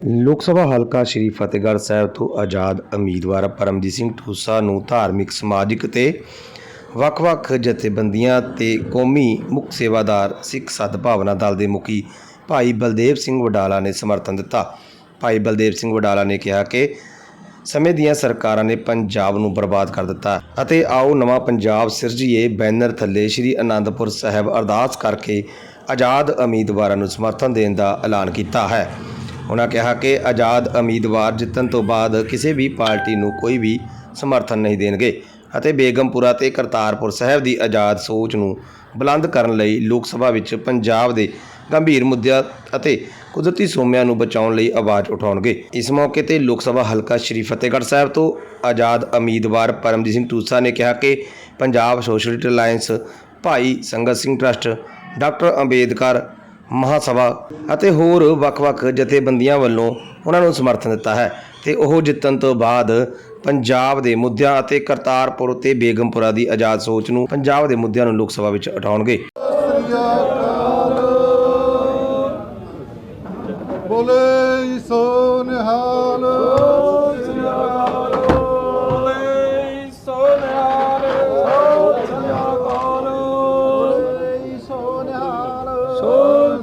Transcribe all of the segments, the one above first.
ਲੋਕ ਸਭਾ ਹਲਕਾ ਸ਼੍ਰੀ ਫਤਿਹਗੜ੍ਹ ਸਾਹਿਬ ਤੋਂ ਆਜ਼ਾਦ ਉਮੀਦਵਾਰ ਪਰਮਜੀਤ ਸਿੰਘ ਠੂਸਾ ਨੂੰ ਧਾਰਮਿਕ, ਸਮਾਜਿਕ ਤੇ ਵੱਖ-ਵੱਖ ਜਥੇਬੰਦੀਆਂ ਤੇ ਕੌਮੀ ਮੁੱਖ ਸੇਵਾਦਾਰ ਸਿੱਖ ਸਦਭਾਵਨਾ ਦਲ ਦੇ ਮੁਖੀ ਭਾਈ ਬਲਦੇਵ ਸਿੰਘ ਵਡਾਲਾ ਨੇ ਸਮਰਥਨ ਦਿੱਤਾ। ਭਾਈ ਬਲਦੇਵ ਸਿੰਘ ਵਡਾਲਾ ਨੇ ਕਿਹਾ ਕਿ ਸਮੇਂ ਦੀਆਂ ਸਰਕਾਰਾਂ ਨੇ ਪੰਜਾਬ ਨੂੰ ਬਰਬਾਦ ਕਰ ਦਿੱਤਾ ਅਤੇ ਆਓ ਨਵਾਂ ਪੰਜਾਬ ਸਿਰਜੀਏ। ਬੈਨਰ ਥੱਲੇ ਸ੍ਰੀ ਅਨੰਦਪੁਰ ਸਾਹਿਬ ਅਰਦਾਸ ਕਰਕੇ ਆਜ਼ਾਦ ਉਮੀਦਵਾਰਾਂ ਨੂੰ ਸਮਰਥਨ ਦੇਣ ਦਾ ਐਲਾਨ ਕੀਤਾ ਹੈ। ਉਹਨਾਂ ਕਿਹਾ ਕਿ ਆਜ਼ਾਦ ਉਮੀਦਵਾਰ ਜਿੱਤਣ ਤੋਂ ਬਾਅਦ ਕਿਸੇ ਵੀ ਪਾਰਟੀ ਨੂੰ ਕੋਈ ਵੀ ਸਮਰਥਨ ਨਹੀਂ ਦੇਣਗੇ ਅਤੇ ਬੇਗਮਪੁਰਾ ਤੇ ਕਰਤਾਰਪੁਰ ਸਾਹਿਬ ਦੀ ਆਜ਼ਾਦ ਸੋਚ ਨੂੰ ਬੁਲੰਦ ਕਰਨ ਲਈ ਲੋਕ ਸਭਾ ਵਿੱਚ ਪੰਜਾਬ ਦੇ ਗੰਭੀਰ ਮੁੱਦਿਆਂ ਅਤੇ ਕੁਦਰਤੀ ਸੋਮਿਆਂ ਨੂੰ ਬਚਾਉਣ ਲਈ ਆਵਾਜ਼ ਉਠਾਉਣਗੇ। ਇਸ ਮੌਕੇ ਤੇ ਲੋਕ ਸਭਾ ਹਲਕਾ ਸ਼੍ਰੀ ਫਤਿਹਗੜ੍ਹ ਸਾਹਿਬ ਤੋਂ ਆਜ਼ਾਦ ਉਮੀਦਵਾਰ ਪਰਮਜੀਤ ਸਿੰਘ ਟੂਸਾ ਨੇ ਕਿਹਾ ਕਿ Punjab socialist alliance Bhai Sangat Singh trust doctor Ambedkar Mahasabha ਅਤੇ ਹੋਰ ਵੱਖ-ਵੱਖ ਜਥੇਬੰਦੀਆਂ ਵੱਲੋਂ ਉਹਨਾਂ ਨੂੰ ਸਮਰਥਨ ਦਿੱਤਾ ਹੈ ਤੇ ਉਹ ਜਿੱਤਣ ਤੋਂ ਬਾਅਦ ਪੰਜਾਬ ਦੇ ਮੁੱਦਿਆਂ ਅਤੇ ਕਰਤਾਰਪੁਰ ਤੇ ਬੇਗਮਪੁਰਾ ਦੀ ਆਜ਼ਾਦ ਸੋਚ ਨੂੰ ਪੰਜਾਬ ਦੇ ਮੁੱਦਿਆਂ ਨੂੰ ਲੋਕ ਸਭਾ ਵਿੱਚ ਉਠਾਉਣਗੇ।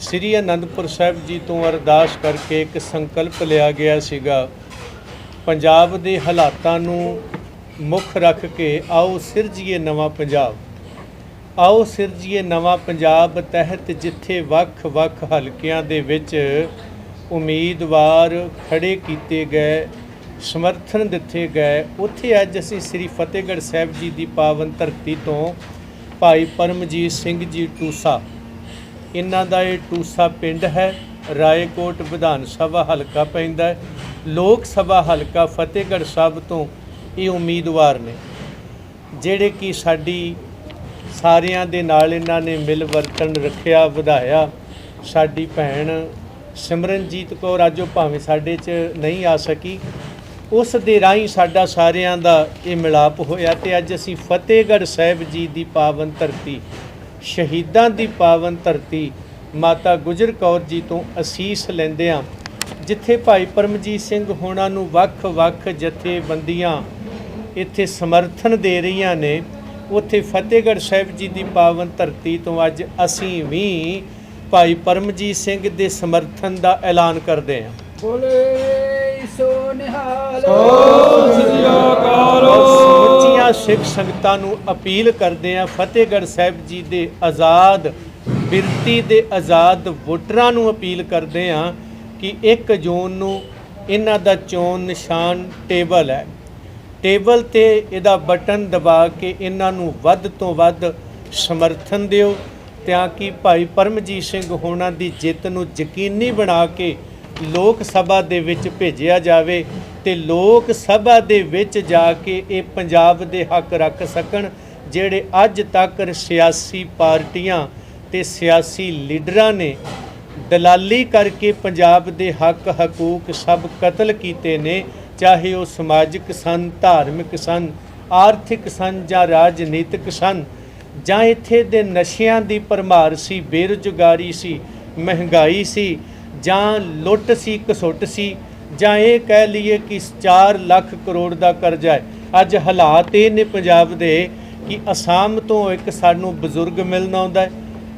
ਸ੍ਰੀ ਅਨੰਦਪੁਰ ਸਾਹਿਬ ਜੀ ਤੋਂ ਅਰਦਾਸ ਕਰਕੇ ਇੱਕ ਸੰਕਲਪ ਲਿਆ ਗਿਆ ਸੀਗਾ। ਪੰਜਾਬ ਦੇ ਹਾਲਾਤਾਂ ਨੂੰ ਮੁੱਖ ਰੱਖ ਕੇ ਆਓ ਸਿਰਜੀਏ ਨਵਾਂ ਪੰਜਾਬ। ਆਓ ਸਿਰਜੀਏ ਨਵਾਂ ਪੰਜਾਬ ਤਹਿਤ ਜਿੱਥੇ ਵੱਖ-ਵੱਖ ਹਲਕਿਆਂ ਦੇ ਵਿੱਚ ਉਮੀਦਵਾਰ ਖੜੇ ਕੀਤੇ ਗਏ, ਸਮਰਥਨ ਦਿੱਤੇ ਗਏ। ਉੱਥੇ ਅੱਜ ਅਸੀਂ ਸ੍ਰੀ ਫਤਿਹਗੜ੍ਹ ਸਾਹਿਬ ਜੀ ਦੀ ਪਾਵਨ ਧਰਤੀ ਤੋਂ ਭਾਈ ਪਰਮਜੀਤ ਸਿੰਘ ਜੀ ਟੂਸਾ ਇਹਨਾਂ ਦਾ ਇਹ ਟੂਸਾ ਪਿੰਡ ਹੈ, ਰਾਏਕੋਟ ਵਿਧਾਨ ਸਭਾ ਹਲਕਾ ਪੈਂਦਾ ਲੋਕ ਸਭਾ ਹਲਕਾ ਫਤਿਹਗੜ੍ਹ ਸਾਹਿਬ ਤੋਂ ਇਹ ਉਮੀਦਵਾਰ ਨੇ, ਜਿਹੜੇ ਕਿ ਸਾਡੀ ਸਾਰਿਆਂ ਦੇ ਨਾਲ ਇਹਨਾਂ ਨੇ ਮਿਲ ਵਰਤਨ ਰੱਖਿਆ, ਵਧਾਇਆ। ਸਾਡੀ ਭੈਣ ਸਿਮਰਨਜੀਤ ਕੌਰ ਅੱਜ ਉਹ ਭਾਵੇਂ ਸਾਡੇ 'ਚ ਨਹੀਂ ਆ ਸਕੀ, ਉਸ ਦੇ ਰਾਹੀਂ ਸਾਡਾ ਸਾਰਿਆਂ ਦਾ ਇਹ ਮਿਲਾਪ ਹੋਇਆ ਤੇ ਅੱਜ ਅਸੀਂ ਫਤਿਹਗੜ੍ਹ ਸਾਹਿਬ ਜੀ ਦੀ ਪਾਵਨ ਧਰਤੀ ਸ਼ਹੀਦਾਂ ਦੀ ਪਾਵਨ ਧਰਤੀ ਮਾਤਾ ਗੁਜਰ ਕੌਰ ਜੀ ਤੋਂ ਅਸੀਸ ਲੈਂਦੇ ਹਾਂ ਜਿੱਥੇ ਭਾਈ ਪਰਮਜੀਤ ਸਿੰਘ ਹੋਣਾ ਨੂੰ ਵੱਖ-ਵੱਖ ਜਥੇਬੰਦੀਆਂ ਇੱਥੇ ਸਮਰਥਨ ਦੇ ਰਹੀਆਂ ਨੇ ਉੱਥੇ ਫਤਿਹਗੜ੍ਹ ਸਾਹਿਬ ਜੀ ਦੀ ਪਾਵਨ ਧਰਤੀ ਤੋਂ ਅੱਜ ਅਸੀਂ ਵੀ ਭਾਈ ਪਰਮਜੀਤ ਸਿੰਘ ਦੇ ਸਮਰਥਨ ਦਾ ਐਲਾਨ ਕਰਦੇ ਹਾਂ। ਬੋਲੇ ਸੋ ਨਿਹਾਲ। ਔਰ ਸਮੁੱਚੀਆਂ ਸਿੱਖ ਸੰਗਤਾਂ ਨੂੰ ਅਪੀਲ ਕਰਦੇ ਆ ਫਤਿਹਗੜ੍ਹ ਸਾਹਿਬ ਜੀ ਦੇ ਆਜ਼ਾਦ, ਬਿਰਤੀ ਦੇ ਆਜ਼ਾਦ ਵੋਟਰਾਂ ਨੂੰ ਅਪੀਲ ਕਰਦੇ ਆ ਕਿ 1 ਜੂਨ ਨੂੰ ਇਹਨਾਂ ਦਾ ਚੋਣ ਨਿਸ਼ਾਨ ਟੇਬਲ ਹੈ। ਟੇਬਲ ਤੇ ਇਹਦਾ ਬਟਨ ਦਬਾ ਕੇ ਇਹਨਾਂ ਨੂੰ ਵੱਧ ਤੋਂ ਵੱਧ ਸਮਰਥਨ ਦਿਓ, ਤਾਂ ਕਿ ਭਾਈ ਪਰਮਜੀਤ ਸਿੰਘ ਹੋਣਾ ਦੀ ਜਿੱਤ ਨੂੰ ਯਕੀਨੀ ਬਣਾ ਕੇ ਲੋਕ ਸਭਾ ਦੇ ਵਿੱਚ ਭੇਜਿਆ ਜਾਵੇ ਤੇ ਲੋਕ ਸਭਾ ਦੇ ਵਿੱਚ ਜਾ ਕੇ ਇਹ ਪੰਜਾਬ ਦੇ ਹੱਕ ਰੱਖ ਸਕਣ, ਜਿਹੜੇ ਅੱਜ ਤੱਕ ਸਿਆਸੀ ਪਾਰਟੀਆਂ ਤੇ ਸਿਆਸੀ ਲੀਡਰਾਂ ਨੇ ਦਲਾਲੀ ਕਰਕੇ ਪੰਜਾਬ ਦੇ ਹੱਕ ਹਕੂਕ ਸਭ ਕਤਲ ਕੀਤੇ ਨੇ, ਚਾਹੇ ਉਹ ਸਮਾਜਿਕ ਸਨ, ਧਾਰਮਿਕ ਸਨ, ਆਰਥਿਕ ਸਨ ਜਾਂ ਰਾਜਨੀਤਿਕ ਸਨ। ਜਾਂ ਇੱਥੇ ਦੇ ਨਸ਼ਿਆਂ ਦੀ ਭਰਮਾਰ ਸੀ, ਬੇਰੁਜ਼ਗਾਰੀ ਸੀ, ਮਹਿੰਗਾਈ ਸੀ ਜਾਂ ਲੁੱਟ ਸੀ ਕਸੁੱਟ ਸੀ, ਜਾਂ ਇਹ ਕਹਿ ਲਈਏ ਕਿ 4 ਲੱਖ ਕਰੋੜ ਦਾ ਕਰਜ਼ਾ ਹੈ। ਅੱਜ ਹਾਲਾਤ ਇਹ ਨੇ ਪੰਜਾਬ ਦੇ ਕਿ ਅਸਾਮ ਤੋਂ ਇੱਕ ਸਾਨੂੰ ਬਜ਼ੁਰਗ ਮਿਲਣ ਆਉਂਦਾ ਹੈ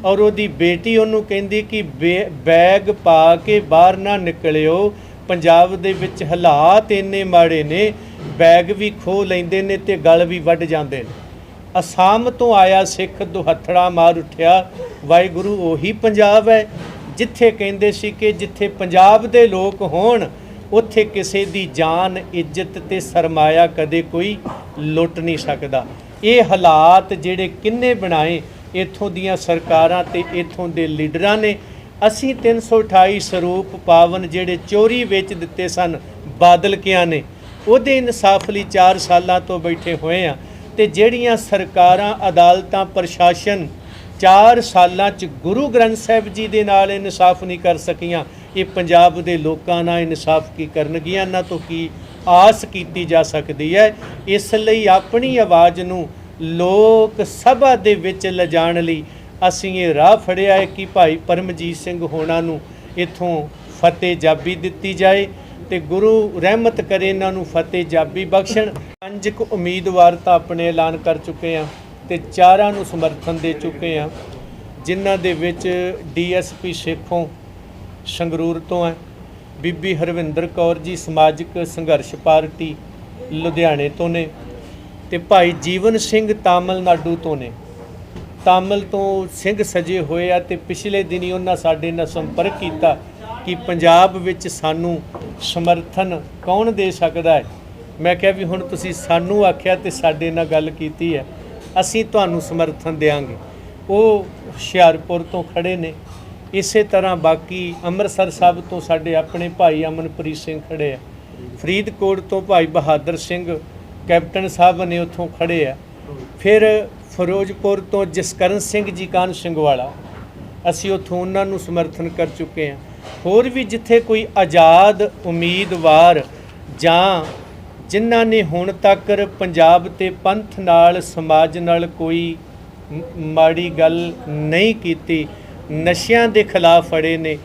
ਔਰ ਉਹਦੀ ਬੇਟੀ ਉਹਨੂੰ ਕਹਿੰਦੀ ਕਿ ਬੇ- ਬੈਗ ਪਾ ਕੇ ਬਾਹਰ ਨਾ ਨਿਕਲਿਓ। ਪੰਜਾਬ ਦੇ ਵਿੱਚ ਹਾਲਾਤ ਇੰਨੇ ਮਾੜੇ ਨੇ, ਬੈਗ ਵੀ ਖੋ ਲੈਂਦੇ ਨੇ ਤੇ ਗਲ ਵੀ ਵੱਢ ਜਾਂਦੇ ਨੇ। ਅਸਾਮ ਤੋਂ ਆਇਆ ਸਿੱਖ ਦੁਹੱਥੜਾ ਮਾਰ ਉੱਠਿਆ। ਵਾਹਿਗੁਰੂ, ਉਹੀ ਪੰਜਾਬ ਹੈ। ਜਿੱਥੇ ਕਹਿੰਦੇ ਸੀ ਕਿ ਜਿੱਥੇ ਪੰਜਾਬ ਦੇ ਲੋਕ ਹੋਣ, ਉੱਥੇ ਕਿਸੇ ਦੀ ਜਾਨ, ਇੱਜ਼ਤ ਤੇ ਸਰਮਾਇਆ ਕਦੇ ਕੋਈ ਲੁੱਟ ਨਹੀਂ ਸਕਦਾ। ਇਹ ਹਾਲਾਤ ਜਿਹੜੇ ਕਿੰਨੇ ਬਣਾਏ, ਇੱਥੋਂ ਦੀਆਂ ਸਰਕਾਰਾਂ ਤੇ ਇੱਥੋਂ ਦੇ ਲੀਡਰਾਂ ਨੇ। ਅਸੀਂ 328 ਸਰੂਪ ਪਾਵਨ ਜਿਹੜੇ ਚੋਰੀ ਵੇਚ ਦਿੱਤੇ ਸਨ, ਬਾਦਲ ਕਿਆਂ ਨੇ, ਉਹਦੇ ਇਨਸਾਫ ਲਈ 4 ਸਾਲਾਂ ਤੋਂ ਬੈਠੇ ਹੋਏ ਆ ਤੇ ਜਿਹੜੀਆਂ ਸਰਕਾਰਾਂ, ਅਦਾਲਤਾਂ, ਪ੍ਰਸ਼ਾਸਨ 4 ਸਾਲਾਂ ਚ ਗੁਰੂ ਗ੍ਰੰਥ ਸਾਹਿਬ ਜੀ ਦੇ ਨਾਲ ਇਨਸਾਫ ਨਹੀਂ ਕਰ ਸਕੀਆਂ। ਇਹ ਪੰਜਾਬ ਦੇ ਲੋਕਾਂ ਨਾਲ ਇਨਸਾਫ ਕੀ ਕਰਨਗੀਆਂ? ਇਹਨਾਂ ਤੋਂ ਕੀ ਆਸ ਕੀਤੀ ਜਾ ਸਕਦੀ ਹੈ? ਇਸ ਲਈ ਆਪਣੀ ਆਵਾਜ਼ ਨੂੰ ਲੋਕ ਸਭਾ ਦੇ ਵਿੱਚ ਲਿਜਾਣ ਲਈ ਅਸੀਂ ਇਹ ਰਾਹ ਫੜਿਆ ਹੈ ਕਿ ਭਾਈ ਪਰਮਜੀਤ ਸਿੰਘ ਹੋਣਾ ਨੂੰ ਇਥੋਂ ਫਤਿਹ ਜਾਬੀ ਦਿੱਤੀ ਜਾਏ ਤੇ ਗੁਰੂ ਰਹਿਮਤ ਕਰੇ ਇਹਨਾਂ ਨੂੰ ਫਤਿਹ ਜਾਬੀ ਬਖਸ਼ਣ। ਪੰਜ ਕੁ ਉਮੀਦਵਾਰ ਤਾਂ ਆਪਣੇ ਐਲਾਨ ਕਰ ਚੁੱਕੇ ਆ ਤੇ ਚਾਰਾਂ ਨੂੰ ਸਮਰਥਨ ਦੇ ਚੁੱਕੇ ਆ ਜਿਨ੍ਹਾਂ ਦੇ ਵਿੱਚ ਡੀਐਸਪੀ ਸੇਖੋਂ ਸੰਗਰੂਰ ਤੋਂ ਹੈ, ਬੀਬੀ ਹਰਵਿੰਦਰ ਕੌਰ ਜੀ ਸਮਾਜਿਕ ਸੰਘਰਸ਼ ਪਾਰਟੀ ਲੁਧਿਆਣੇ ਤੋਂ ਨੇ ਤੇ ਭਾਈ ਜੀਵਨ ਸਿੰਘ ਤਾਮਿਲਨਾਡੂ ਤੋਂ ਨੇ। ਤਾਮਿਲ ਤੋਂ ਸਿੰਘ ਸਜੇ ਹੋਏ ਆ ਤੇ ਪਿਛਲੇ ਦਿਨੀ ਉਹਨਾਂ ਸਾਡੇ ਨਾਲ ਸੰਪਰਕ ਕੀਤਾ ਕਿ ਪੰਜਾਬ ਵਿੱਚ ਸਾਨੂੰ ਸਮਰਥਨ ਕੌਣ ਦੇ ਸਕਦਾ ਹੈ। ਮੈਂ ਕਿਹਾ ਵੀ ਹੁਣ ਤੁਸੀਂ ਸਾਨੂੰ ਆਖਿਆ ਤੇ ਸਾਡੇ ਨਾਲ ਗੱਲ ਕੀਤੀ ਹੈ। ਅਸੀਂ ਤੁਹਾਨੂੰ ਸਮਰਥਨ ਦੇਵਾਂਗੇ ਉਹ ਹੁਸ਼ਿਆਰਪੁਰ ਤੋਂ ਖੜੇ ਨੇ। ਇਸੇ ਤਰ੍ਹਾਂ ਬਾਕੀ ਅੰਮ੍ਰਿਤਸਰ ਸਾਹਿਬ ਤੋਂ ਸਾਡੇ ਆਪਣੇ ਭਾਈ ਅਮਨਪ੍ਰੀਤ ਸਿੰਘ ਖੜੇ ਆ। ਫਰੀਦਕੋਟ ਤੋਂ ਭਾਈ ਬਹਾਦਰ ਸਿੰਘ ਕੈਪਟਨ ਸਾਹਿਬ ਨੇ ਉੱਥੋਂ ਖੜੇ ਆ। ਫਿਰ ਫਿਰੋਜ਼ਪੁਰ ਤੋਂ ਜਸਕਰਨ ਸਿੰਘ ਜੀ ਕਾਨ ਸਿੰਘ ਵਾਲਾ ਅਸੀਂ ਉੱਥੋਂ ਉਹਨਾਂ ਨੂੰ ਸਮਰਥਨ ਕਰ ਚੁੱਕੇ ਹਾਂ ਹੋਰ ਵੀ ਜਿੱਥੇ ਕੋਈ ਆਜ਼ਾਦ ਉਮੀਦਵਾਰ ਜਾਂ ਜਿਨ੍ਹਾਂ ਨੇ ਹੁਣ ਤੱਕ ਪੰਜਾਬ ਤੇ ਪੰਥ ਨਾਲ ਸਮਾਜ ਨਾਲ ਕੋਈ ਮਾੜੀ ਗੱਲ ਨਹੀਂ ਕੀਤੀ। ਨਸ਼ਿਆਂ ਦੇ ਖਿਲਾਫ ਫੜੇ ਨੇ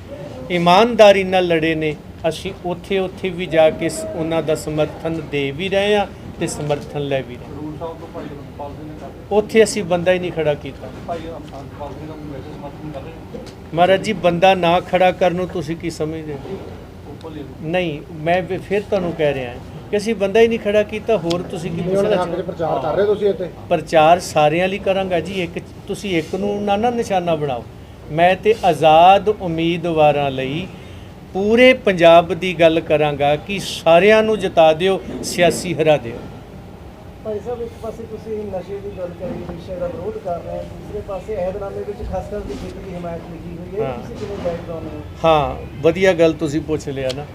ਇਮਾਨਦਾਰੀ ਨਾਲ ਲੜੇ ਨੇ। ਅਸੀਂ ਉੱਥੇ ਉੱਥੇ ਵੀ ਜਾ ਕੇ ਉਹਨਾਂ ਦਾ ਸਮਰਥਨ ਦੇ ਵੀ ਰਹੇ ਹਾਂ ਤੇ ਸਮਰਥਨ ਲੈ ਵੀ ਰਹੇ ਹਾਂ। ਉੱਥੇ ਅਸੀਂ ਬੰਦਾ ਹੀ ਨਹੀਂ ਖੜਾ ਕੀਤਾ। ਮਹਾਰਾਜ ਜੀ ਬੰਦਾ ਨਾ ਖੜਾ ਕਰਨ ਨੂੰ ਤੁਸੀਂ ਕੀ ਸਮਝਦੇ ਹੋ? ਨਹੀਂ ਮੈਂ ਫਿਰ ਤੁਹਾਨੂੰ ਕਹਿ ਰਿਹਾ ਕਿ ਅਸੀਂ ਬੰਦਾ ਹੀ ਨਹੀਂ ਖੜਾ ਕੀਤਾ ਹੋਰ ਤੁਸੀਂ ਕੀ ਪੁੱਛਣਾ ਚਾਹੁੰਦੇ ਪ੍ਰਚਾਰ ਕਰ ਰਹੇ ਤੁਸੀਂ ਇੱਥੇ? ਪ੍ਰਚਾਰ ਸਾਰਿਆਂ ਲਈ ਕਰਾਂਗਾ ਜੀ ਇੱਕ ਤੁਸੀਂ ਇੱਕ ਨੂੰ ਨਾ ਨਾ ਨਿਸ਼ਾਨਾ ਬਣਾਓ। ਮੈਂ ਤੇ ਆਜ਼ਾਦ ਉਮੀਦਵਾਰਾਂ ਲਈ ਪੂਰੇ ਪੰਜਾਬ ਦੀ ਗੱਲ ਕਰਾਂਗਾ ਕਿ ਸਾਰਿਆਂ ਨੂੰ ਜਿਤਾ ਦਿਓ ਸਿਆਸੀ ਹਰਾ ਦਿਓ। ਭਾਈ ਸਾਹਿਬ ਇੱਕ ਪਾਸੇ ਤੁਸੀਂ ਨਸ਼ੇ ਦੀ ਗੱਲ ਕਰੀ ਨਸ਼ੇ ਦਾ ਵਿਰੋਧ ਕਰ ਰਹੇ ਹੋ ਦੂਸਰੇ ਪਾਸੇ ਅਹਿਦਨਾਮੇ ਵਿੱਚ ਖਾਸ ਕਰਕੇ ਖੇਤੀ ਦੀ ਹਮਾਇਤ ਲਿਖੀ ਹੋਈ ਹੈ। ਤੁਸੀਂ ਕਿਵੇਂ ਹੋ? ਹਾਂ ਵਧੀਆ ਗੱਲ ਤੁਸੀਂ ਪੁੱਛ ਲਿਆ ਨਾ।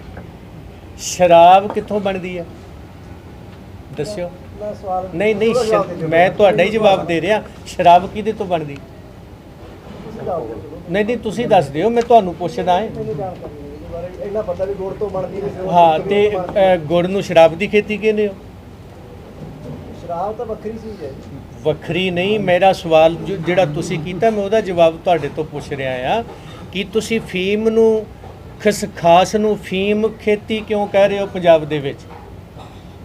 ਸ਼ਰਾਬ ਕਿੱਥੋਂ ਬਣਦੀ ਹੈ? ਦੱਸਿਓ। ਨਹੀਂ ਨਹੀਂ ਸ਼-। ਮੈਂ ਤੁਹਾਡਾ ਹੀ ਜਵਾਬ ਦੇ ਰਿਹਾ ਸ਼ਰਾਬ ਕਿਹਦੇ ਤੋਂ ਬਣਦੀ? ਨਹੀਂ ਨਹੀਂ ਤੁਸੀਂ ਦੱਸ ਦਿਓ ਮੈਂ ਤੁਹਾਨੂੰ ਪੁੱਛਦਾ ਹਾਂ। ਇੰਨਾ ਪਤਾ ਵੀ ਗੁੜ ਤੋਂ ਬਣਦੀ ਹੈ ਹਾਂ ਤੇ ਅ, ਗੁੜ ਨੂੰ ਸ਼ਰਾਬ ਦੀ ਖੇਤੀ ਕਹਿੰਦੇ ਹੋ? ਸ਼ਰਾਬ ਤਾਂ ਵੱਖਰੀ ਚੀਜ਼ ਹੈ। ਵੱਖਰੀ ਨਹੀਂ ਮੇਰਾ ਸਵਾਲ ਜੋ- ਜਿਹੜਾ ਤੁਸੀਂ ਕੀਤਾ ਮੈਂ ਉਹਦਾ ਜਵਾਬ ਤੁਹਾਡੇ ਤੋਂ ਪੁੱਛ ਰਿਹਾ ਆ ਕਿ ਤੁਸੀਂ ਫੀਮ ਨੂੰ ਖਸਖਾਸ ਨੂੰ ਫੀਮ ਖੇਤੀ ਕਿਉਂ ਕਹਿ ਰਹੇ ਹੋ ਪੰਜਾਬ ਦੇ ਵਿੱਚ?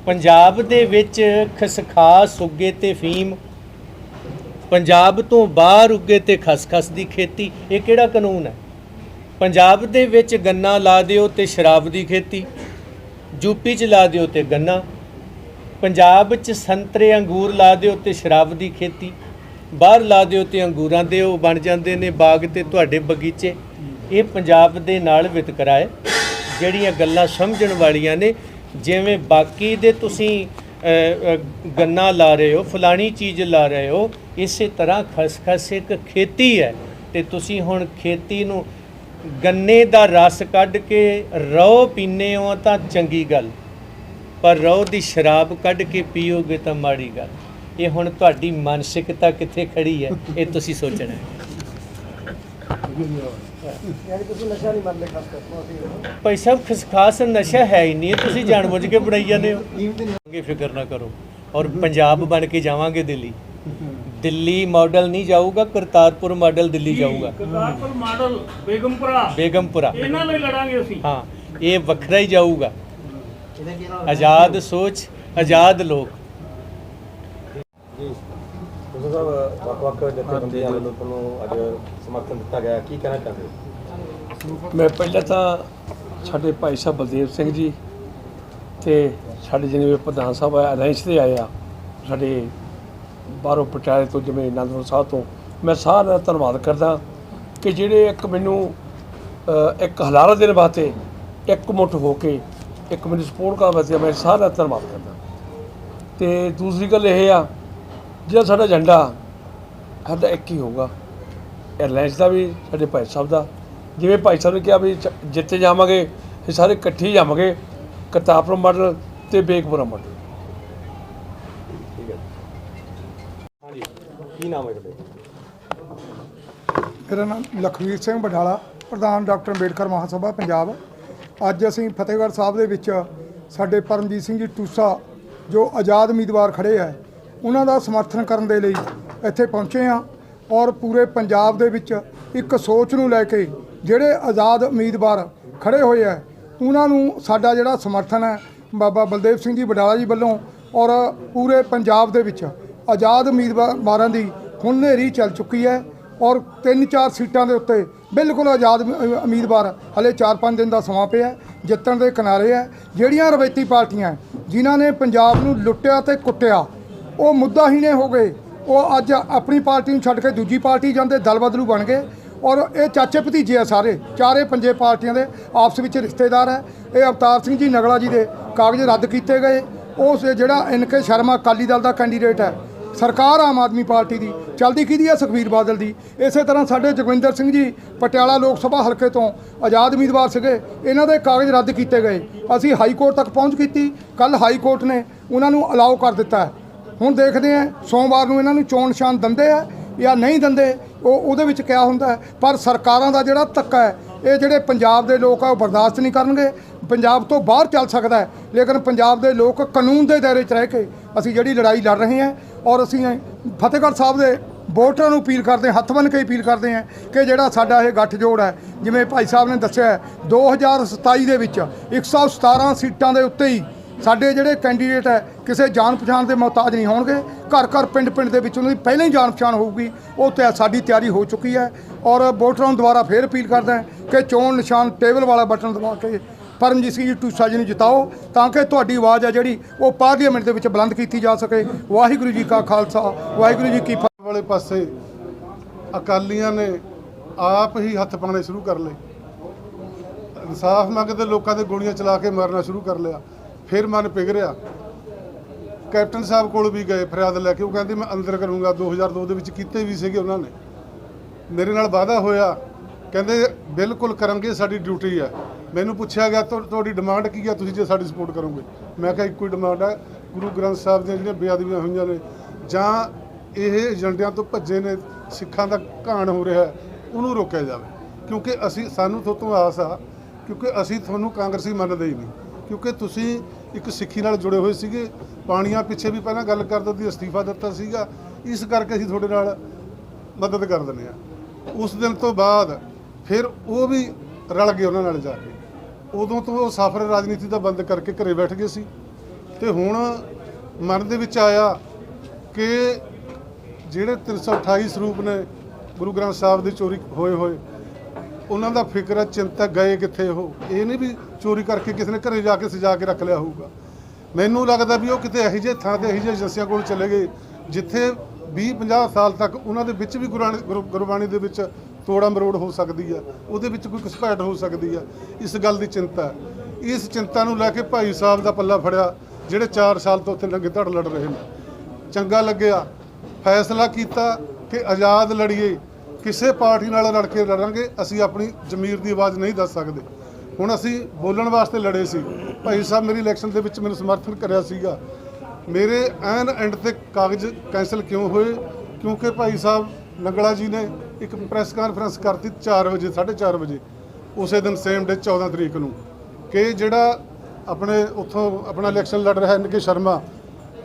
ਪੰਜਾਬ ਦੇ ਵਿੱਚ ਖਸਖਾਸ ਉੱਗੇ ਤੇ ਫੀਮ, ਪੰਜਾਬ ਤੋਂ ਬਾਹਰ ਉੱਗੇ ਤੇ ਖਸਖਸ ਦੀ ਖੇਤੀ, ਇਹ ਕਿਹੜਾ ਕਾਨੂੰਨ ਹੈ? ਪੰਜਾਬ ਦੇ ਵਿੱਚ ਗੰਨਾ ਲਾ ਦਿਓ ਤੇ ਸ਼ਰਾਬ ਦੀ ਖੇਤੀ ਯੂਪੀ ਚ ਲਾ ਦਿਓ ਤੇ ਗੰਨਾ, ਪੰਜਾਬ 'ਚ ਸੰਤਰੇ ਅੰਗੂਰ ਲਾ ਦਿਓ ਤੇ ਸ਼ਰਾਬ ਦੀ ਖੇਤੀ, ਬਾਹਰ ਲਾ ਦਿਓ ਤੇ ਅੰਗੂਰਾਂ ਦੇ ਉਹ ਬਣ ਜਾਂਦੇ ਨੇ ਬਾਗ ਤੇ ਤੁਹਾਡੇ ਬਗੀਚੇ। ਇਹ ਪੰਜਾਬ ਦੇ ਨਾਲ ਵਿਤਕਰਾ ਹੈ। ਜਿਹੜੀਆਂ ਗੱਲਾਂ ਸਮਝਣ ਵਾਲੀਆਂ ਨੇ, ਜਿਵੇਂ ਬਾਕੀ ਦੇ ਤੁਸੀਂ ਗੰਨਾ ਲਾ ਰਹੇ ਹੋ, ਫਲਾਣੀ ਚੀਜ਼ ਲਾ ਰਹੇ ਹੋ, ਇਸੇ ਤਰ੍ਹਾਂ ਖਸਖਸ ਇੱਕ ਖੇਤੀ ਹੈ। ਤੇ ਤੁਸੀਂ ਹੁਣ ਖੇਤੀ ਨੂੰ ਗੰਨੇ ਦਾ ਰਸ ਕੱਢ ਕੇ ਰੋ ਪੀਨੇ ਹੋ ਤਾਂ ਚੰਗੀ ਗੱਲ। ਪਰ ਰੋ ਦੀ ਸ਼ਰਾਬ ਕੱਢ ਕੇ ਪੀਓਗੇ ਤਾਂ ਮਾੜੀ ਗੱਲ। ਇਹ ਹੁਣ ਤੁਹਾਡੀ ਮਾਨਸਿਕਤਾ ਕਿੱਥੇ ਖੜੀ ਹੈ, ਇਹ ਤੁਸੀਂ ਸੋਚਣਾ ਹੈ। ਯਾਨੀ ਤੁਸੀਂ ਨਸ਼ਾ ਨਹੀਂ ਮੰਨਦੇ ਖਾਸ ਕਰਕੇ ਭਾਈ ਸਾਹਿਬ ਖਸਖਾਸ ਨਸ਼ਾ ਹੈ ਹੀ ਨਹੀਂ ਇਹ ਤੁਸੀਂ ਜਾਣਬੁੱਝ ਕੇ ਬਣਾਈ ਜਾਂਦੇ ਹੋ। ਅੱਗੇ ਫਿਕਰ ਨਾ ਕਰੋ। ਔਰ ਪੰਜਾਬ ਬਣ ਕੇ ਜਾਵਾਂਗੇ ਦਿੱਲੀ। ਦਿੱਲੀ ਮਾਡਲ ਨਹੀਂ ਜਾਊਗਾ ਕਰਤਾਰਪੁਰ ਮਾਡਲ ਦਿੱਲੀ ਜਾਊਗਾ। ਕਰਤਾਰਪੁਰ ਮਾਡਲ ਬੇਗਮਪੁਰਾ। ਬੇਗਮਪੁਰਾ। ਇਹਨਾਂ ਨਾਲ ਲੜਾਂਗੇ ਅਸੀਂ। ਹਾਂ ਇਹ ਵੱਖਰਾ ਹੀ ਜਾਊਗਾ। ਆਜ਼ਾਦ ਸੋਚ ਆਜ਼ਾਦ ਲੋਕ। ਤੁਸੀਂ ਸਾਹਿਬ ਵੱਖ ਵੱਖ ਜਥੇਬੰਦੀਆਂ ਵੱਲੋਂ ਤੁਹਾਨੂੰ ਅੱਜ ਸਮਰਥਨ ਦਿੱਤਾ ਗਿਆ ਕੀ ਕਹਿਣਾ ਚਾਹੁੰਦੇ ਹੋ? ਮੈਂ ਪਹਿਲਾਂ ਤਾਂ ਸਾਡੇ ਭਾਈ ਸਾਹਿਬ ਬਲਦੇਵ ਸਿੰਘ ਜੀ ਤੇ ਸਾਡੇ ਜਿਵੇਂ ਪ੍ਰਧਾਨ ਸਾਹਿਬ ਆ ਅਲਾਈਅੰਸ ਦੇ ਆਏ ਆ ਸਾਡੇ ਬਾਹਰੋਂ ਪਟਿਆਲੇ ਤੋਂ ਜਿਵੇਂ ਅਨੰਦਪੁਰ ਸਾਹਿਬ ਤੋਂ ਮੈਂ ਸਾਰਿਆਂ ਦਾ ਧੰਨਵਾਦ ਕਰਦਾ ਕਿ ਜਿਹੜੇ ਇੱਕ ਮੈਨੂੰ ਇੱਕ ਹਲਾਰਾ ਦੇਣ ਵਾਸਤੇ ਇੱਕ ਮੁੱਠ ਹੋ ਕੇ ਇੱਕ ਮੈਨੂੰ ਸਪੋਰਟ ਕਰਨ ਵਾਸਤੇ ਮੈਂ ਸਾਰਿਆਂ ਦਾ ਧੰਨਵਾਦ ਕਰਦਾ। ਤੇ ਦੂਸਰੀ ਗੱਲ ਇਹ ਆ ਜਿਹੜਾ ਸਾਡਾ ਏਜੰਡਾ ਸਾਡਾ ਇੱਕ ਹੀ ਹੋਊਗਾ। 에ਅਰਲਾਈਨਸ ਦਾ ਵੀ ਸਾਡੇ ਭਾਈ ਸਾਹਿਬ ਦਾ। ਜਿਵੇਂ ਭਾਈ ਸਾਹਿਬ ਨੇ ਕਿਹਾ ਵੀ ਜਿੱਥੇ ਜਾਵਾਂਗੇ ਇਹ ਸਾਰੇ ਇਕੱਠੇ ਹੀ ਜਾਵਾਂਗੇ ਕਰਤਾਰਪੁਰ ਮਾਡਲ ਤੇ ਬੇਗਪੁਰਾ ਮਾਡਲ ਕੀ ਨਾਮ ਹੈ ਤੁਹਾਡੇ? ਮੇਰਾ ਨਾਮ ਲਖਵੀਰ ਸਿੰਘ ਬਠਾਲਾ ਪ੍ਰਧਾਨ ਡਾਕਟਰ ਅੰਬੇਡਕਰ ਮਹਾਸਭਾ ਪੰਜਾਬ। ਅੱਜ ਅਸੀਂ ਫਤਿਹਗੜ੍ਹ ਸਾਹਿਬ ਦੇ ਵਿੱਚ ਸਾਡੇ ਪਰਮਜੀਤ ਸਿੰਘ ਜੀ ਟੂਸਾ ਜੋ ਆਜ਼ਾਦ ਉਮੀਦਵਾਰ ਖੜੇ ਹੈ ਉਹਨਾਂ ਦਾ ਸਮਰਥਨ ਕਰਨ ਦੇ ਲਈ ਇੱਥੇ ਪਹੁੰਚੇ ਹਾਂ ਔਰ ਪੂਰੇ ਪੰਜਾਬ ਦੇ ਵਿੱਚ ਇੱਕ ਸੋਚ ਨੂੰ ਲੈ ਕੇ ਜਿਹੜੇ ਆਜ਼ਾਦ ਉਮੀਦਵਾਰ ਖੜੇ ਹੋਏ ਹੈ ਉਹਨਾਂ ਨੂੰ ਸਾਡਾ ਜਿਹੜਾ ਸਮਰਥਨ ਹੈ, ਬਾਬਾ ਬਲਦੇਵ ਸਿੰਘ ਜੀ ਬਡਾਲਾ ਜੀ ਵੱਲੋਂ ਔਰ ਪੂਰੇ ਪੰਜਾਬ ਦੇ ਵਿੱਚ ਆਜ਼ਾਦ ਉਮੀਦਵਾਰਾਂ ਦੀ ਹੁਣ ਹਨੇਰੀ ਚੱਲ ਚੁੱਕੀ ਹੈ ਔਰ ਤਿੰਨ ਚਾਰ ਸੀਟਾਂ ਦੇ ਉੱਤੇ ਬਿਲਕੁਲ ਆਜ਼ਾਦ ਉਮੀਦਵਾਰ ਹਲੇ 4-5 ਦਿਨ ਦਾ ਸਮਾਂ ਪਿਆ ਜਿੱਤਣ ਦੇ ਕਿਨਾਰੇ ਹੈ, ਜਿਹੜੀਆਂ ਰਵਾਇਤੀ ਪਾਰਟੀਆਂ ਜਿਨ੍ਹਾਂ ਨੇ ਪੰਜਾਬ ਨੂੰ ਲੁੱਟਿਆ ਤੇ ਕੁੱਟਿਆ ਉਹ ਮੁੱਦਾ ਮੁੱਦਾਹੀਣੇ ਹੋ ਗਏ। ਉਹ ਅੱਜ ਆਪਣੀ ਪਾਰਟੀ ਨੂੰ ਛੱਡ ਕੇ ਦੂਜੀ ਪਾਰਟੀ ਜਾਂਦੇ ਦਲ ਬਦਲੂ ਬਣ ਗਏ। ਔਰ ਇਹ ਚਾਚੇ ਭਤੀਜੇ ਆ ਸਾਰੇ, ਚਾਰੇ ਪੰਜੇ ਪਾਰਟੀਆਂ ਦੇ ਆਪਸ ਵਿੱਚ ਰਿਸ਼ਤੇਦਾਰ ਹੈ ਇਹ ਅਵਤਾਰ ਸਿੰਘ ਜੀ, ਨਗਲਾ ਜੀ ਦੇ ਕਾਗਜ਼ ਰੱਦ ਕੀਤੇ ਗਏ। ਉਸ ਜਿਹੜਾ ਐਨ ਕੇ ਸ਼ਰਮਾ ਅਕਾਲੀ ਦਲ ਦਾ ਕੈਂਡੀਡੇਟ ਹੈ, ਸਰਕਾਰ ਆਮ ਆਦਮੀ ਪਾਰਟੀ ਦੀ, ਚਲਦੀ ਕਿਹਦੀ ਹੈ ਸੁਖਬੀਰ ਬਾਦਲ ਦੀ। ਇਸੇ ਤਰ੍ਹਾਂ ਸਾਡੇ ਜਗਵਿੰਦਰ ਸਿੰਘ ਜੀ, ਪਟਿਆਲਾ ਲੋਕ ਸਭਾ ਹਲਕੇ ਤੋਂ ਆਜ਼ਾਦ ਉਮੀਦਵਾਰ ਸੀਗੇ। ਇਹਨਾਂ ਦੇ ਕਾਗਜ਼ ਰੱਦ ਕੀਤੇ ਗਏ। ਅਸੀਂ ਹਾਈ ਕੋਰਟ ਤੱਕ ਪਹੁੰਚ ਕੀਤੀ। ਕੱਲ ਹਾਈ ਕੋਰਟ ਨੇ ਉਹਨਾਂ ਨੂੰ ਅਲਾਉ ਕਰ ਦਿੱਤਾ। ਹੈ ਹੁਣ ਦੇਖਦੇ ਹਾਂ ਸੋਮਵਾਰ ਨੂੰ ਇਹਨਾਂ ਨੂੰ ਚੋਣ ਨਿਸ਼ਾਨ ਦਿੰਦੇ ਆ ਜਾਂ ਨਹੀਂ ਦਿੰਦੇ ਉਹ ਉਹਦੇ ਵਿੱਚ ਕਿਆ ਹੁੰਦਾ ਪਰ ਸਰਕਾਰਾਂ ਦਾ ਜਿਹੜਾ ਧੱਕਾ ਹੈ ਇਹ ਜਿਹੜੇ ਪੰਜਾਬ ਦੇ ਲੋਕ ਆ ਉਹ ਬਰਦਾਸ਼ਤ ਨਹੀਂ ਕਰਨਗੇ। ਪੰਜਾਬ ਤੋਂ ਬਾਹਰ ਚੱਲ ਸਕਦਾ ਹੈ ਲੇਕਿਨ ਪੰਜਾਬ ਦੇ ਲੋਕ ਕਾਨੂੰਨ ਦੇ ਦਾਇਰੇ 'ਚ ਰਹਿ ਕੇ ਅਸੀਂ ਜਿਹੜੀ ਲੜਾਈ ਲੜ ਰਹੇ ਹਾਂ ਔਰ ਅਸੀਂ ਫਤਿਹਗੜ੍ਹ ਸਾਹਿਬ ਦੇ ਵੋਟਰਾਂ ਨੂੰ ਅਪੀਲ ਕਰਦੇ ਹਾਂ ਹੱਥ ਬੰਨ੍ਹ ਕੇ ਅਪੀਲ ਕਰਦੇ ਹਾਂ ਕਿ ਜਿਹੜਾ ਸਾਡਾ ਇਹ ਗੱਠਜੋੜ ਹੈ ਜਿਵੇਂ ਭਾਈ ਸਾਹਿਬ ਨੇ ਦੱਸਿਆ ਹੈ, 2027 ਦੇ ਵਿੱਚ 117 ਸੀਟਾਂ ਦੇ ਉੱਤੇ ਹੀ ਸਾਡੇ ਜਿਹੜੇ ਕੈਂਡੀਡੇਟ ਹੈ, ਕਿਸੇ ਜਾਣ ਪਛਾਣ ਦੇ ਮੁਹਤਾਜ ਨਹੀਂ ਹੋਣਗੇ। ਘਰ ਘਰ ਪਿੰਡ ਪਿੰਡ ਦੇ ਵਿੱਚ ਉਹਨਾਂ ਦੀ ਪਹਿਲਾਂ ਹੀ ਜਾਣ ਪਛਾਣ ਹੋਊਗੀ। ਉਹ ਤੇ ਸਾਡੀ ਤਿਆਰੀ ਹੋ ਚੁੱਕੀ ਹੈ ਔਰ ਵੋਟਰਾਂ ਨੂੰ ਦੁਬਾਰਾ ਫੇਰ ਅਪੀਲ ਕਰਦਾ ਕਿ ਚੋਣ ਨਿਸ਼ਾਨ ਟੇਬਲ ਵਾਲਾ ਬਟਨ ਦਬਾ ਕੇ ਪਰਮਜੀਤ ਸਿੰਘ ਜੀ ਟੂਸਾ ਜੀ ਨੂੰ ਜਿਤਾਓ ਤਾਂ ਕਿ ਤੁਹਾਡੀ ਆਵਾਜ਼ ਆ ਜਿਹੜੀ ਉਹ ਪਾਰਲੀਮੈਂਟ ਦੇ ਵਿੱਚ ਬੁਲੰਦ ਕੀਤੀ ਜਾ ਸਕੇ। ਵਾਹਿਗੁਰੂ ਜੀ ਕਾ ਖਾਲਸਾ, ਵਾਹਿਗੁਰੂ ਜੀ ਕੀ ਫਤਿਹ ਵਾਲੇ ਪਾਸੇ ਅਕਾਲੀਆਂ ਨੇ ਆਪ ਹੀ ਹੱਥ ਪਾਉਣੇ ਸ਼ੁਰੂ ਕਰ ਲਏ। ਇਨਸਾਫ ਮੰਗਦੇ ਲੋਕਾਂ ਦੇ ਗੋਲੀਆਂ ਚਲਾ ਕੇ ਮਾਰਨਾ ਸ਼ੁਰੂ ਕਰ ਲਿਆ। ਫਿਰ ਮਨ ਪਿਘਰਿਆ। ਕੈਪਟਨ ਸਾਹਿਬ ਕੋਲ ਵੀ ਗਏ, ਫਰਿਆਦ ਲੈ ਕੇ। ਉਹ ਕਹਿੰਦੇ, ਮੈਂ ਅੰਦਰ ਕਰੂੰਗਾ। 2002 ਦੇ ਵਿੱਚ ਕੀਤੇ ਵੀ ਸੀਗੇ ਉਹਨਾਂ ਨੇ। ਮੇਰੇ ਨਾਲ ਵਾਅਦਾ ਹੋਇਆ। ਕਹਿੰਦੇ, ਬਿਲਕੁਲ ਕਰਾਂਗੇ, ਸਾਡੀ ਡਿਊਟੀ ਹੈ ਮੈਨੂੰ ਪੁੱਛਿਆ ਗਿਆ ਤੁਹਾਡੀ ਡਿਮਾਂਡ ਕੀ ਹੈ ਤੁਸੀਂ ਜੇ ਸਾਡੀ ਸਪੋਰਟ ਕਰੋਗੇ? ਮੈਂ ਕਿਹਾ, ਇੱਕੋ ਹੀ ਡਿਮਾਂਡ ਹੈ ਗੁਰੂ ਗ੍ਰੰਥ ਸਾਹਿਬ ਦੀਆਂ ਜਿਹੜੀਆਂ ਬੇਅਦਬੀਆਂ ਹੋਈਆਂ ਨੇ, ਜਾਂ ਇਹ ਏਜੰਡਿਆਂ ਤੋਂ ਭੱਜੇ ਨੇ, ਸਿੱਖਾਂ ਦਾ ਘਾਣ ਹੋ ਰਿਹਾ, ਉਹਨੂੰ ਰੋਕਿਆ ਜਾਵੇ। ਕਿਉਂਕਿ ਅਸੀਂ, ਸਾਨੂੰ ਤੁਹਾਡੇ ਤੋਂ ਆਸ ਆ, ਕਿਉਂਕਿ ਅਸੀਂ ਤੁਹਾਨੂੰ ਕਾਂਗਰਸੀ ਮੰਨਦੇ ਹੀ ਨਹੀਂ। ਕਿਉਂਕਿ ਤੁਸੀਂ ਇੱਕ ਸਿੱਖੀ ਨਾਲ ਜੁੜੇ ਹੋਏ ਸੀਗੇ। ਪਾਣੀਆਂ ਪਿੱਛੇ ਵੀ ਪਹਿਲਾਂ ਗੱਲ ਕਰਦੇ ਸੀ ਅਸਤੀਫਾ ਦਿੱਤਾ ਸੀਗਾ। ਇਸ ਕਰਕੇ ਅਸੀਂ ਤੁਹਾਡੇ ਨਾਲ ਮਦਦ ਕਰ ਦਿੰਦੇ ਆ ਉਸ ਦਿਨ ਤੋਂ ਬਾਅਦ ਫਿਰ ਉਹ ਵੀ ਰਲ ਗਏ ਉਹਨਾਂ ਨਾਲ ਜਾ ਕੇ। ਉਦੋਂ ਤੋਂ ਉਹ ਸਫਰ ਰਾਜਨੀਤੀ ਦਾ ਬੰਦ ਕਰਕੇ ਘਰੇ ਬੈਠ ਗਏ ਸੀ। ਤੇ ਹੁਣ ਮਨ ਦੇ ਵਿੱਚ ਆਇਆ ਕਿ ਜਿਹੜੇ 328 ਸਰੂਪ ਨੇ ਗੁਰੂ ਗ੍ਰੰਥ ਸਾਹਿਬ ਦੀ ਚੋਰੀ ਹੋਏ ਹੋਏ ਉਹਨਾਂ ਦਾ ਫਿਕਰ ਹੈ ਚਿੰਤਾ ਗਏ ਕਿੱਥੇ ਉਹ? ਇਹ ਨਹੀਂ ਵੀ ਚੋਰੀ ਕਰਕੇ ਕਿਸੇ ਨੇ ਘਰੇ ਜਾ ਕੇ ਸਜਾ ਕੇ ਰੱਖ ਲਿਆ ਹੋਊਗਾ। ਮੈਨੂੰ ਲੱਗਦਾ ਵੀ ਉਹ ਕਿਤੇ ਇਹੋ ਜਿਹੇ ਥਾਂ ਤੇ, ਇਹੋ ਜਿਹੇ ਏਜੰਸੀਆਂ ਕੋਲ ਚਲੇ ਗਏ, ਜਿੱਥੇ 20 50 ਸਾਲ ਤੱਕ ਉਹਨਾਂ ਦੇ ਵਿੱਚ ਵੀ ਗੁਰਾਣੀ- ਗੁਰੂ- ਗੁਰਬਾਣੀ ਦੇ ਵਿੱਚ ਤੋੜਾ ਮਰੋੜ ਹੋ ਸਕਦੀ ਆ, ਉਹਦੇ ਵਿੱਚ ਕੋਈ ਘੁਸਪੈਠ ਹੋ ਸਕਦੀ ਆ। ਇਸ ਗੱਲ ਦੀ ਚਿੰਤਾ ਇਸ ਚਿੰਤਾ ਨੂੰ ਲੈ ਕੇ ਭਾਈ ਸਾਹਿਬ ਦਾ ਪੱਲਾ ਫੜਿਆ, ਜਿਹੜੇ 4 ਸਾਲ ਤੋਂ ਉੱਥੇ ਨੰਗੇ ਧੜ ਲੜ ਰਹੇ ਨੇ। ਚੰਗਾ ਲੱਗਿਆ, ਫੈਸਲਾ ਕੀਤਾ ਕਿ ਆਜ਼ਾਦ ਲੜੀਏ। ਕਿਸੇ ਪਾਰਟੀ ਨਾਲ ਲੜ ਕੇ ਲੜਾਂਗੇ ਅਸੀਂ ਆਪਣੀ ਜ਼ਮੀਰ ਦੀ ਆਵਾਜ਼ ਨਹੀਂ ਦੱਸ ਸਕਦੇ। ਹੁਣ ਅਸੀਂ ਬੋਲਣ ਵਾਸਤੇ ਲੜੇ ਸੀ। ਭਾਈ ਸਾਹਿਬ, ਮੇਰੀ ਇਲੈਕਸ਼ਨ ਦੇ ਵਿੱਚ ਮੈਨੂੰ ਸਮਰਥਨ ਕਰਿਆ ਸੀਗਾ। ਮੇਰੇ ਐਨ ਐਂਡ ਤੇ ਕਾਗਜ਼ ਕੈਂਸਲ ਕਿਉਂ ਹੋਏ? ਕਿਉਂਕਿ ਭਾਈ ਸਾਹਿਬ, ਲੰਗੜਾ ਜੀ ਨੇ ਇੱਕ ਪ੍ਰੈਸ ਕਾਨਫਰੰਸ ਕਰਤੀ 4 ਵਜੇ 4:30 ਵਜੇ, ਉਸੇ ਦਿਨ ਸੇਮ ਡੇ 14 ਤਰੀਕ ਨੂੰ, ਕਿ ਜਿਹੜਾ ਆਪਣੇ ਉੱਥੋਂ ਆਪਣਾ ਇਲੈਕਸ਼ਨ ਲੜ ਰਿਹਾ ਐਨ ਕੇ ਸ਼ਰਮਾ,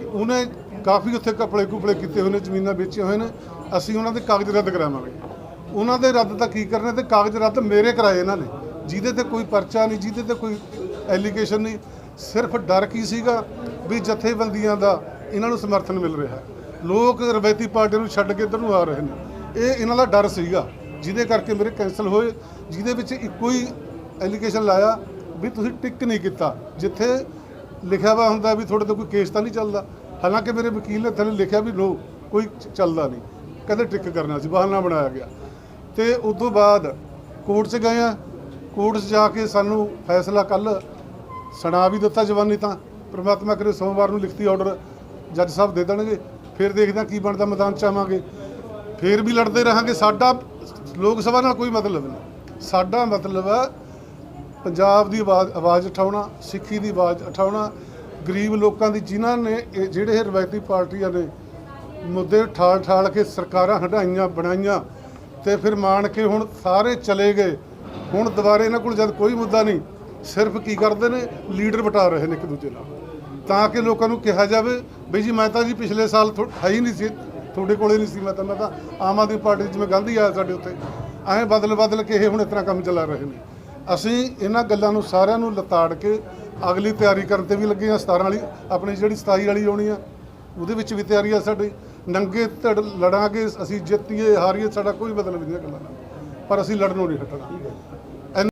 ਉਹਨੇ ਕਾਫੀ ਉੱਥੇ ਕਪੜੇ ਕੁਪੜੇ ਕੀਤੇ ਹੋਏ ਨੇ, ਜ਼ਮੀਨਾਂ ਵੇਚੀਆਂ ਹੋਏ ਨੇ। ਅਸੀਂ ਉਹਨਾਂ ਦੇ ਕਾਗਜ਼ ਰੱਦ ਕਰਾਵਾਂਗੇ। ਉਹਨਾਂ ਦੇ ਰੱਦ ਤਾਂ ਕੀ ਕਰਨੇ ਤੇ ਕਾਗਜ਼ ਰੱਦ ਮੇਰੇ ਕਰਾਏ ਇਹਨਾਂ ਨੇ। ਜਿਹਦੇ ਤੇ ਕੋਈ ਪਰਚਾ ਨਹੀਂ, ਜਿਹਦੇ ਤੇ ਕੋਈ ਐਲੀਗੇਸ਼ਨ ਨਹੀਂ। ਸਿਰਫ ਡਰ ਕੀ ਸੀਗਾ ਵੀ ਜਥੇਬੰਦੀਆਂ ਦਾ ਇਹਨਾਂ ਨੂੰ ਸਮਰਥਨ ਮਿਲ ਰਿਹਾ। ਲੋਕ ਰਵਾਇਤੀ ਪਾਰਟੀ ਨੂੰ ਛੱਡ ਕੇ ਇੱਧਰ ਨੂੰ ਆ ਰਹੇ ਨੇ। ਇਹ ਇਹਨਾਂ ਦਾ ਡਰ ਸੀਗਾ, ਜਿਹਦੇ ਕਰਕੇ ਮੇਰੇ ਕੈਂਸਲ ਹੋਏ, ਜਿਹਦੇ ਵਿੱਚ ਇੱਕੋ ਹੀ ਐਲੀਗੇਸ਼ਨ ਲਾਇਆ ਵੀ ਤੁਸੀਂ ਟਿਕ ਨਹੀਂ ਕੀਤਾ। ਜਿੱਥੇ ਲਿਖਿਆ ਵਾ ਹੁੰਦਾ ਵੀ ਤੁਹਾਡੇ ਤੇ ਕੋਈ ਕੇਸ ਤਾਂ ਨਹੀਂ ਚੱਲਦਾ। ਹਾਲਾਂਕਿ ਮੇਰੇ ਵਕੀਲ ਨੇ ਥੱਲੇ ਲਿਖਿਆ ਵੀ ਨੋ ਕੋਈ ਚੱਲਦਾ ਨਹੀਂ। ਕਹਿੰਦੇ ਟਿਕ ਕਰਨਾ ਸੀ, ਬਹਾਨਾ ਬਣਾਇਆ ਗਿਆ। ਤੇ ਉਸ ਤੋਂ ਬਾਅਦ ਕੋਰਟ 'ਚ ਗਏ ਆ। ਕੋਰਟ 'ਚ ਜਾ ਕੇ ਸਾਨੂੰ ਫੈਸਲਾ ਕੱਲ ਸੁਣਾ ਵੀ ਦਿੱਤਾ ਜਵਾਨੀ ਤਾਂ। ਪ੍ਰਮਾਤਮਾ ਕਰੇ ਸੋਮਵਾਰ ਨੂੰ ਲਿਖਤੀ ਆਰਡਰ ਜੱਜ ਸਾਹਿਬ ਦੇ ਦੇਣਗੇ। ਫਿਰ ਦੇਖਦੇ ਕੀ ਬਣਦਾ ਮੈਦਾਨ 'ਚ ਆਵਾਂਗੇ। ਫਿਰ ਵੀ ਲੜਦੇ ਰਹਾਂਗੇ। ਸਾਡਾ ਲੋਕ ਸਭਾ ਨਾਲ ਕੋਈ ਮਤਲਬ ਨਹੀਂ। ਸਾਡਾ ਮਤਲਬ ਹੈ ਪੰਜਾਬ ਦੀ ਆਵਾਜ਼ ਆਵਾਜ਼ ਉਠਾਉਣਾ, ਸਿੱਖੀ ਦੀ ਆਵਾਜ਼ ਉਠਾਉਣਾ, ਗਰੀਬ ਲੋਕਾਂ ਦੀ ਜਿਨ੍ਹਾਂ ਨੇ ਇਹ ਜਿਹੜੇ ਇਹ ਰਵਾਇਤੀ ਪਾਰਟੀਆਂ ਨੇ ਮੁੱਦੇ ਠਾਲ ਠਾਲ ਕੇ ਸਰਕਾਰਾਂ ਹਟਾਈਆਂ ਬਣਾਈਆਂ ਤੇ ਫਿਰ ਮਾਣ ਕੇ ਹੁਣ ਸਾਰੇ ਚਲੇ ਗਏ। ਹੁਣ ਦੁਬਾਰੇ ਇਹਨਾਂ ਕੋਲ ਜਦ ਕੋਈ ਮੁੱਦਾ ਨਹੀਂ, ਸਿਰਫ ਕੀ ਕਰਦੇ ਨੇ? ਲੀਡਰ ਵਟਾ ਰਹੇ ਨੇ ਇੱਕ ਦੂਜੇ ਨਾਲ। ਤਾਂ ਕਿ ਲੋਕਾਂ ਨੂੰ ਕਿਹਾ ਜਾਵੇ, ਬਈ ਜੀ ਮੈਂ ਤਾਂ ਜੀ ਪਿਛਲੇ ਸਾਲ ਥੋ- ਹੈ ਹੀ ਨਹੀਂ ਸੀ, ਤੁਹਾਡੇ ਕੋਲੇ ਨਹੀਂ ਸੀ ਮੈਂ ਤਾਂ ਮੈਂ ਤਾਂ ਆਮ ਆਦਮੀ ਪਾਰਟੀ ਜਿਵੇਂ ਗਾਂਧੀ ਆਇਆ ਸਾਡੇ ਉੱਤੇ। ਐਂ ਬਦਲ ਬਦਲ ਕੇ ਇਹ ਹੁਣ ਇਸ ਤਰ੍ਹਾਂ ਕੰਮ ਚਲਾ ਰਹੇ ਨੇ। ਅਸੀਂ ਇਹਨਾਂ ਗੱਲਾਂ ਨੂੰ ਸਾਰਿਆਂ ਨੂੰ ਲਤਾੜ ਕੇ ਅਗਲੀ ਤਿਆਰੀ ਕਰਨ ਤੇ ਵੀ ਲੱਗੇ ਹਾਂ 17 ਵਾਲੀ, ਆਪਣੀ ਜਿਹੜੀ 27 ਵਾਲੀ ਆਉਣੀ ਆ, ਉਹਦੇ ਵਿੱਚ ਵੀ ਤਿਆਰੀ ਆ ਸਾਡੀ। ਨੰਗੇ ਧੜ ਲੜਾਂਗੇ ਅਸੀਂ ਜਿੱਤੀਏ ਹਾਰੀਏ ਸਾਡਾ ਕੋਈ ਮਤਲਬ ਨਹੀਂ ਗੱਲਾਂ ਪਰ ਅਸੀਂ ਲੜਨੋਂ ਨਹੀਂ ਹਟਣਾ।